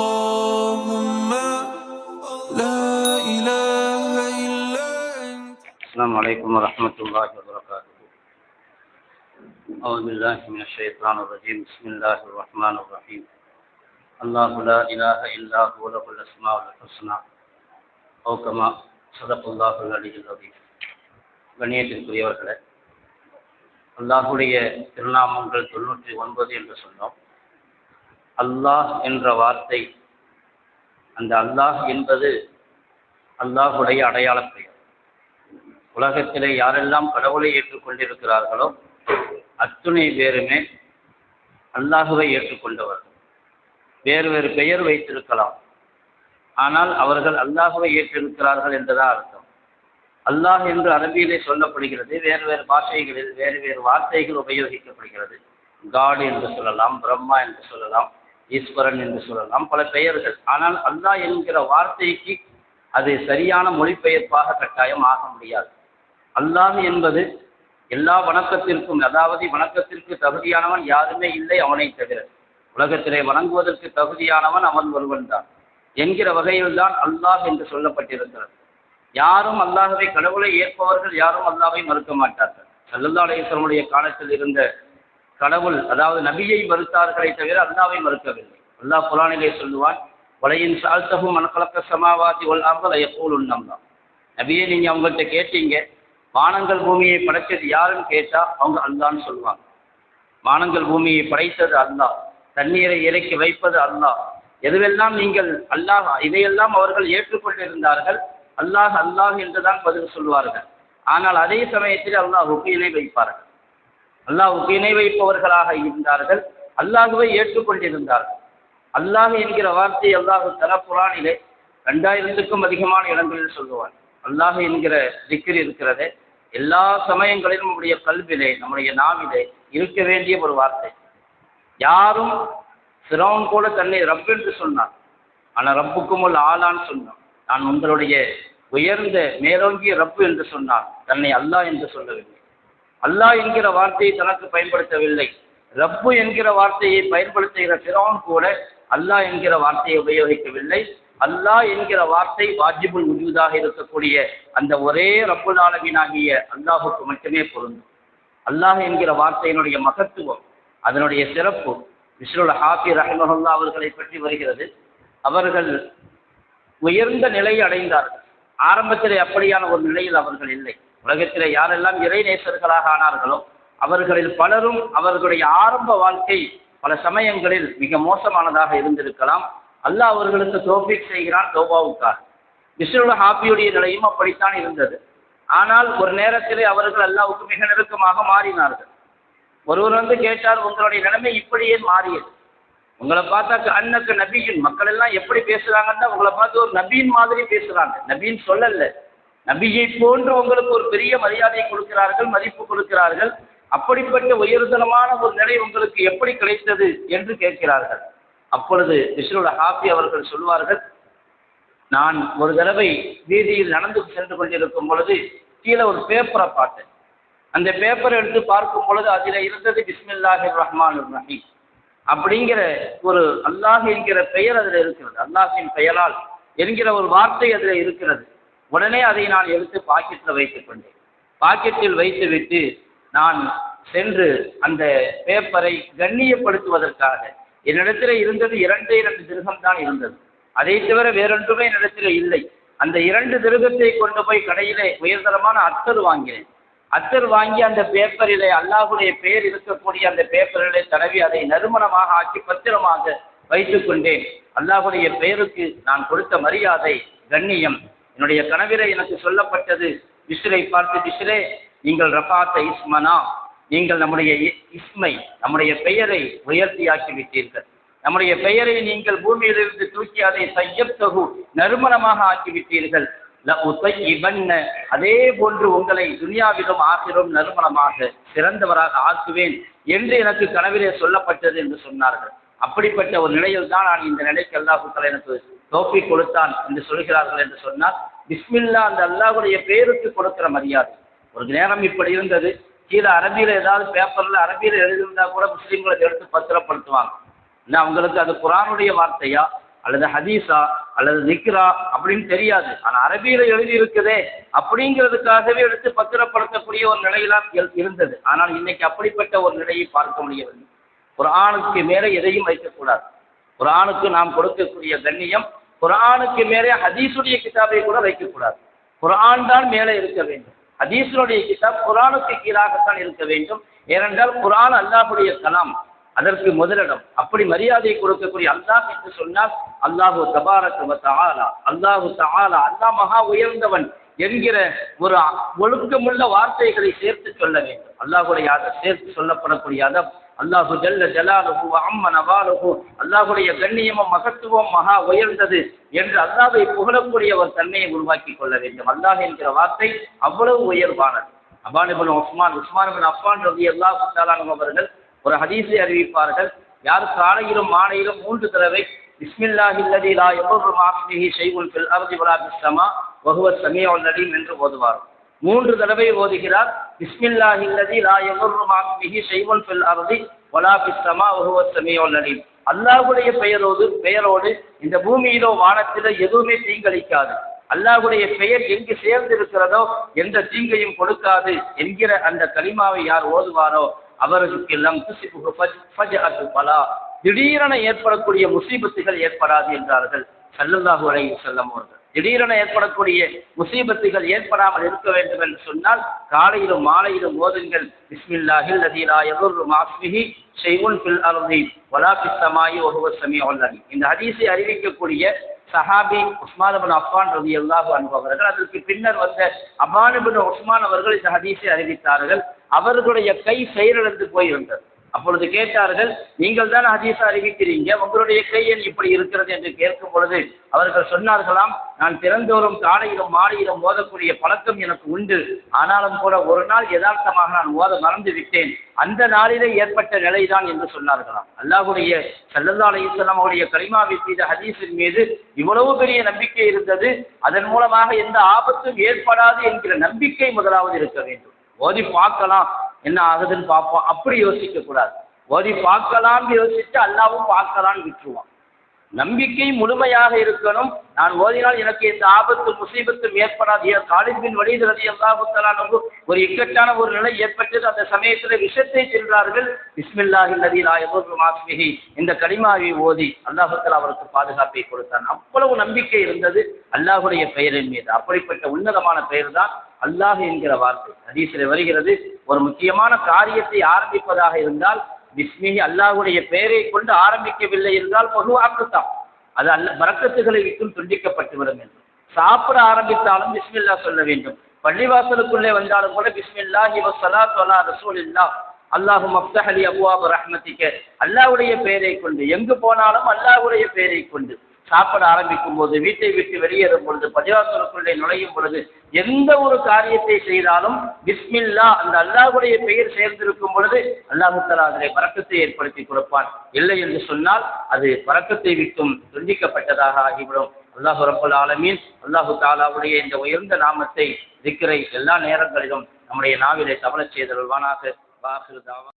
اللهم لا إله إلا أنت السلام عليكم ورحمة الله وبركاته أعوذ بالله من الشيطان الرجيم بسم الله الرحمن الرحيم الله لا إله إلا هو له الأسماء الحسنى أو كما صدق الله العلي العظيم கண்ணியத்திற்குரியவர்களே அல்லாஹுடைய திருநாமங்கள் தொண்ணூற்றி ஒன்பது என்று சொன்னோம் அல்லாஹ் என்ற வார்த்தை. அந்த அல்லாஹ் என்பது அல்லாஹுடைய அடையாள பெயர் உலகத்திலே யாரெல்லாம் கடவுளை ஏற்றுக்கொண்டிருக்கிறார்களோ அத்துணை பேருமே அல்லாஹுவை ஏற்றுக்கொண்டவர்கள் வேறு வேறு பெயர் வைத்திருக்கலாம். ஆனால் அவர்கள் அல்லாஹுவை ஏற்றிருக்கிறார்கள் என்றுதான் அர்த்தம். அல்லாஹ் என்று அரபியிலே சொல்லப்படுகிறது வேறு வேறு பாஷைகளில் வேறு வேறு வார்த்தைகள் உபயோகிக்கப்படுகிறது. காட் என்று சொல்லலாம் பிரம்மா என்று சொல்லலாம் ஈஸ்வரன் என்று சொல்லலாம் பல பெயர்கள். ஆனால் அல்லாஹ் என்கிற வார்த்தைக்கு அது சரியான மொழிபெயர்ப்பாக கட்டாயம் ஆக முடியாது. அல்லாஹ் என்பது எல்லா வணக்கத்திற்கும் அதாவது வணக்கத்திற்கு தகுதியானவன் யாருமே இல்லை அவனை தவிர. உலகத்திலே வணங்குவதற்கு தகுதியானவன் அவன் ஒருவன் தான். என்கிற வகையில் தான் அல்லாஹ் என்று சொல்லப்பட்டிருக்கிறது. யாரும் அல்லாஹவை கடவுளை ஏற்பவர்கள் யாரும் அல்லாவை மறுக்க மாட்டார்கள். சல்லல்லா அலையவர்களுடைய காலத்தில் இருந்த கடவுள் அதாவது நபியை மறுத்தார்களே தவிர அல்லாவை மறுக்கவில்லை. அல்லாஹ் புலானிலே சொல்லுவான் வலையின் சால்த்தகும் மனக்கலக்க சமாவாதி ஒல் அர்வல் எப்போல் உண்ணம்தான் நபியை நீங்க அவங்கள்ட்ட கேட்டீங்க வானங்கள் பூமியை படைச்சது யாருன்னு கேட்டா அவங்க அல்லான்னு சொல்லுவாங்க. வானங்கள் பூமியை படைத்தது அல்லாஹ் தண்ணீரை இறக்கி வைப்பது அல்லாஹ். எதுவெல்லாம் நீங்கள் அல்லாஹ் இதையெல்லாம் அவர்கள் ஏற்றுக்கொண்டிருந்தார்கள் அல்லாஹ் அல்லாஹ் என்றுதான் பதில் சொல்வார்கள் ஆனால் அதே சமயத்தில் அல்லாஹ் இணை வைப்பார்கள். அல்லாஹுக்கு இணை வைப்பவர்களாக இருந்தார்கள். அல்லாஹுவை ஏற்றுக்கொண்டிருந்தார்கள். அல்லாஹ் என்கிற வார்த்தை அல்லாஹு தர குரானிலே ரெண்டாயிரத்துக்கும் அதிகமான இடங்களில் சொல்லுவார் அல்லாஹ் என்கிற திக்ர் இருக்கிறது. எல்லா சமயங்களிலும் நம்முடைய கல்விலே நம்முடைய நாவிலே இருக்க வேண்டிய ஒரு வார்த்தை. யாரும் சிரவன் கூட தன்னை ரப் என்று சொன்னான் ஆனால் ரப்புக்கும் உள்ள ஆளான்னு சொன்னான் நான் உங்களுடைய உயர்ந்த மேலோங்கிய ரப்பு என்று சொன்னான் தன்னை அல்லாஹ் என்று சொல்லவில்லை. அல்லாஹ் என்கிற வார்த்தையை தனக்கு பயன்படுத்தவில்லை. ரப்பு என்கிற வார்த்தையை பயன்படுத்துகிற சிறான் கூட அல்லாஹ் என்கிற வார்த்தையை உபயோகிக்கவில்லை. அல்லாஹ் என்கிற வார்த்தை வாஜிபுல் உஜூதாக இருக்கக்கூடிய அந்த ஒரே ரப்புல் ஆலமீனாகிய அல்லாஹுக்கு மட்டுமே பொருந்தும். அல்லாஹ் என்கிற வார்த்தையினுடைய மகத்துவம் அதனுடைய சிறப்பு விஸ்ருல் ஹாபி ரஹமஹல்லா அவர்களை பற்றி வருகிறது. அவர்கள் உயர்ந்த நிலையை அடைந்தார்கள். ஆரம்பத்திலே அப்படியான ஒரு நிலையில் அவர்கள் இல்லை. உலகத்தில் யாரெல்லாம் இறை நேசர்களாக ஆனார்களோ அவர்களில் பலரும் அவர்களுடைய ஆரம்ப வாழ்க்கை பல சமயங்களில் மிக மோசமானதாக இருந்திருக்கலாம். அல்லாஹ் அவர்களுக்கு தோபிக் செய்கிறான் தோபாவுக்காக. விஸ்ருல் ஹாப்பியுடைய நிலையும் அப்படித்தான் இருந்தது. ஆனால் ஒரு நேரத்திலே அவர்கள் அல்லாவுக்கு மிக நெருக்கமாக மாறினார்கள். ஒருவர் வந்து கேட்டார் உங்களுடைய நிலைமை இப்படியே மாறியது. உங்களை பார்த்தா அண்ணக்கு நபியின் மக்கள் எல்லாம் எப்படி பேசுறாங்கன்னா உங்களை பார்த்து ஒரு நபியின் மாதிரி பேசுறாங்க. நபின்னு சொல்லல. நபியை போன்று உங்களுக்கு ஒரு பெரிய மரியாதை கொடுக்கிறார்கள் மதிப்பு கொடுக்கிறார்கள். அப்படிப்பட்ட உயர்தனமான ஒரு நிலை உங்களுக்கு எப்படி கிடைத்தது என்று கேட்கிறார்கள். அப்பொழுது விஷ்ணுட ஹாபி அவர்கள் சொல்வார்கள் நான் ஒரு தடவை வீதியில் நடந்து சென்று கொண்டிருக்கும் பொழுது கீழே ஒரு பேப்பரை பார்த்தேன். அந்த பேப்பரை எடுத்து பார்க்கும் பொழுது அதில் இருந்தது பிஸ்மில்லாஹி ரஹ்மான் ரஹீம். அப்படிங்கிற ஒரு அல்லாஹ் என்கிற பெயர் அதில் இருக்கிறது. அல்லாஹின் பெயரால் என்கிற ஒரு வார்த்தை அதில் இருக்கிறது. உடனே அதை நான் எடுத்து பாக்கெட்டில் வைத்துக் கொண்டேன். பாக்கெட்டில் வைத்துவிட்டு நான் சென்று அந்த பேப்பரை கண்ணியப்படுத்துவதற்காக என்னிடத்தில் இருந்தது இரண்டு இரண்டு திருகம் தான் இருந்தது. அதை தவிர வேறொன்றுமே என்னிடத்தில் இல்லை. அந்த இரண்டு திருகத்தை கொண்டு போய் கடையிலே உயர்தரமான அத்தர் வாங்கினேன். அத்தர் வாங்கி அந்த பேப்பரிலே அல்லாஹுடைய பெயர் இருக்கக்கூடிய அந்த பேப்பரிலே தடவி அதை நறுமணமாக ஆக்கி பத்திரமாக வைத்துக் கொண்டேன். அல்லாஹுடைய பெயருக்கு நான் கொடுத்த மரியாதை கண்ணியம் என்னுடைய கனவிலே எனக்கு சொல்லப்பட்டது. விஸ்ரை பார்த்து விஸ்ரே நீங்கள் ரஃபாத்த இஸ்மனா. நீங்கள் நம்முடைய இஸ்மை நம்முடைய பெயரை உயர்த்தியாக்கி விட்டீர்கள் நம்முடைய பெயரை நீங்கள் பூமியிலிருந்து தூக்கி அதை சையத்தகு நறுமணமாக ஆக்கிவிட்டீர்கள். அதே போன்று உங்களை துனியாவிலும் ஆகிரும் நறுமணமாக சிறந்தவராக ஆக்குவேன் என்று எனக்கு கனவிலே சொல்லப்பட்டது என்று சொன்னார்கள். அப்படிப்பட்ட ஒரு நிலையில் தான் நான் இந்த நிலைக்கு அல்லாஹுக்கள் எனக்கு தோப்பி கொடுத்தான் என்று சொல்கிறார்கள் என்று சொன்னால் பிஸ்மில்லா அந்த அல்லாஹுடைய பேருக்கு கொடுக்கிற மரியாதை. ஒரு நேரம் இப்படி இருந்தது. கீழே அரபியில் ஏதாவது பேப்பரில் அரபியில் எழுதியிருந்தா கூட முஸ்லீம்களை எடுத்து பத்திரப்படுத்துவாங்க. ஏன்னா அவங்களுக்கு அது குரானுடைய வார்த்தையா? அல்லது ஹதீஸா? அல்லது திக்ரா? அப்படின்னு தெரியாது. ஆனால் அரபியில் எழுதி இருக்குதே அப்படிங்கிறதுக்காகவே எடுத்து பத்திரப்படுத்தக்கூடிய ஒரு நிலையெல்லாம் இருந்தது. ஆனால் இன்னைக்கு அப்படிப்பட்ட ஒரு நிலையை பார்க்க முடியவில்லை. குரானுக்கு மேலே எதையும் வைக்கக்கூடாது. குரானுக்கு நாம் கொடுக்கக்கூடிய கண்ணியம் குரானுக்கு மேலே ஹதீஸுடைய கிதாபை கூட வைக்கக்கூடாது. குரான் தான் மேலே இருக்க வேண்டும். ஹதீஸுடைய கிதாப் குரானுக்கு கீழாகத்தான் இருக்க வேண்டும். ஏனென்றால் குரான் அல்லாஹுடைய கலாம். அதற்கு முதலிடம். அப்படி மரியாதை கொடுக்கக்கூடிய அல்லாஹ் என்று சொன்னால் அல்லாஹு தபாரக் ஆலா தஆலா. அல்லாஹு தஆலா அல்லாஹ் மகா உயர்ந்தவன் என்கிற ஒரு ஒழுக்கமுள்ள வார்த்தைகளை சேர்த்து சொல்ல வேண்டும். அல்லாஹுடைய அதை சேர்த்து சொல்லப்படக்கூடிய அதம் அல்லாஹு ஜல்ல ஜலாலுஹு அம்ம நவாலுஹு அல்லாஹுடைய கண்ணியமும் மகத்துவம் மகா உயர்ந்தது என்று அல்லாஹை புகழக்கூடிய ஒரு தன்மையை உருவாக்கி கொள்ள வேண்டும். அல்லாஹ் என்கிற வார்த்தை அவ்வளவு உயர்வானது. அபானிபுல் உஸ்மான் உஸ்மான் அப்பான் ரவி அல்லா அல்லாஹு அவர்கள் ஒரு ஹதீஸை அறிவிப்பார்கள். யார் காலையிலும் மாலையிலும் மூன்று தடவை பிஸ்மில்லாஹில்லதி லா எவ்வளவு மாஸ்மிஹி ஷைஉன் ஃபில் அர்தி வலா பிஸ் ஸமா வஹுவ ஸமீஉல் அலீம் என்று ஓதுவார் மூன்று தடவை ஓதுகிறார். பிஸ்மில்லாஹி அல்லதி லா யமுர்ரு மாஸ்மிஹி ஷைஉன் ஃபில் அர்தி வலா பிஸ் ஸமா வஹுவ ஸமீஉல் அலீம். அல்லாஹ்வுடைய பெயரோடு பெயரோடு இந்த பூமியிலோ வானத்திலோ எதுவுமே தீங்களிக்காது அல்லாஹுடைய பெயர் எங்கு சேர்ந்து இருக்கிறதோ எந்த தீங்கையும் கொடுக்காது என்கிற அந்த கலிமாவை யார் ஓதுவாரோ அவர்களுக்கு எல்லாம் துசிபுகு ஃபஜ்அத்து பலா. திடீரென ஏற்படக்கூடிய முசீபத்துகள் ஏற்படாது என்றார்கள். சல்லல்லாஹு அலைஹி செல்லம் அவர்கள். திடீரென ஏற்படக்கூடிய முசீபத்துகள் ஏற்படாமல் இருக்க வேண்டும் என்று சொன்னால் காலையிலும் மாலையிலும் ஓதுங்கள் பிஸ்மில்லாஹில் அல்லதி லா யதுர்ரு மாஸ்மிஹி ஷைஉன் ஃபில் அர்தி வலா ஃபிஸ் ஸமாயி இந்த ஹதீஸை அறிவிக்கக்கூடிய சஹாபி உஸ்மான் பின் அஃபான் ரதி அல்லாஹு அதற்கு பின்னர் வந்த அபான் உஸ்மான் அவர்கள் இந்த ஹதீஸை அறிவித்தார்கள். அவர்களுடைய கை செயலிழந்து போயிருந்தது. அப்பொழுது கேட்டார்கள் நீங்கள் தான் ஹதீஸா அறிவிக்கிறீங்க? உங்களுடைய கையில் இப்படி இருக்கிறது? என்று கேட்கும் பொழுது அவர்கள் சொன்னார்களாம் நான் பிறந்தோறும் காலையிலும் மாலையிலும் ஓதக்கூடிய பழக்கம் எனக்கு உண்டு. ஆனாலும் கூட ஒரு நாள் யதார்த்தமாக நான் ஓத மறந்து விட்டேன். அந்த நாளிலே ஏற்பட்ட நிலைதான் என்று சொன்னார்களாம். அல்லாஹுடைய சல்லல்லா அலையுஸ்லாம் அவருடைய கரிமாவை செய்த ஹதீஸின் மீது இவ்வளவு பெரிய நம்பிக்கை இருந்தது. அதன் மூலமாக எந்த ஆபத்தும் ஏற்படாது என்கிற நம்பிக்கை முதலாவது இருக்க வேண்டும். ஓதி பார்க்கலாம். என்ன ஆகுதுன்னு பார்ப்போம். அப்படி யோசிக்க கூடாது. ஓதி பார்க்கலாம்னு யோசிச்சு அல்லாவும் பார்க்கலாம்னு விட்டுருவான். நம்பிக்கை முழுமையாக இருக்கணும். நான் ஓதினால் எனக்கு எந்த ஆபத்து முசீபத்தும் ஏற்படாது. ஏன் காலிபின் வழியில் ரதி அல்லாஹுத்தலானு ஒரு இக்கட்டான ஒரு நிலை ஏற்பட்டது. அந்த சமயத்தில் விஷத்தை சென்றார்கள் பிஸ்மில்லாஹி நதி நாயபூர் மாஸ்மிஹி இந்த கலிமாவை ஓதி அல்லாஹுத்தல் அவருக்கு பாதுகாப்பை கொடுத்தான். அவ்வளவு நம்பிக்கை இருந்தது. அல்லாஹுடைய பெயரின் மீது. அப்படிப்பட்ட உன்னதமான பெயர் தான் அல்லாஹ் என்கிற வார்த்தை. ஹதீஸில் வருகிறது ஒரு முக்கியமான காரியத்தை ஆரம்பிப்பதாக இருந்தால் பிஸ்மிஹி அல்லாஹுடைய பெயரை கொண்டு ஆரம்பிக்கவில்லை என்றால் பொதுவாக்குத்தான் அது அல்ல பறக்கத்துகளை விட்டும் துண்டிக்கப்பட்டுவிடும் என்று. சாப்பிட ஆரம்பித்தாலும் பிஸ்மில்லா சொல்ல வேண்டும். பள்ளிவாசலுக்குள்ளே வந்தாலும் கூட பிஸ்மில்லா இவ சலா வலா ரசூல் இல்லா அல்லாஹு மப்தஹலி அபுவாபு ரஹ்மத்திக்க. அல்லாஹுடைய பெயரை கொண்டு எங்கு போனாலும் அல்லாஹுடைய பெயரை கொண்டு. சாப்பிட ஆரம்பிக்கும் போது வீட்டை விட்டு வெளியேறும் பொழுது பஜாசலுக்குள்ளே நுழையும் பொழுது எந்த ஒரு காரியத்தை செய்தாலும் பிஸ்மில்லா அந்த அல்லாஹுடைய பெயர் சேர்ந்திருக்கும் பொழுது அல்லாஹு அதிலே பறக்கத்தை ஏற்படுத்தி கொடுப்பான். இல்லை என்று சொன்னால் அது பறக்கத்தை விட்டும் துண்டிக்கப்பட்டதாக ஆகிவிடும். அல்லாஹு ரப்பல் ஆலமீன் அல்லாஹு தாலாவுடைய இந்த உயர்ந்த நாமத்தை திக்கரை எல்லா நேரங்களிலும் நம்முடைய நாவிலே தவளச் செய்தல்வானாக வாஹிரு தாவா.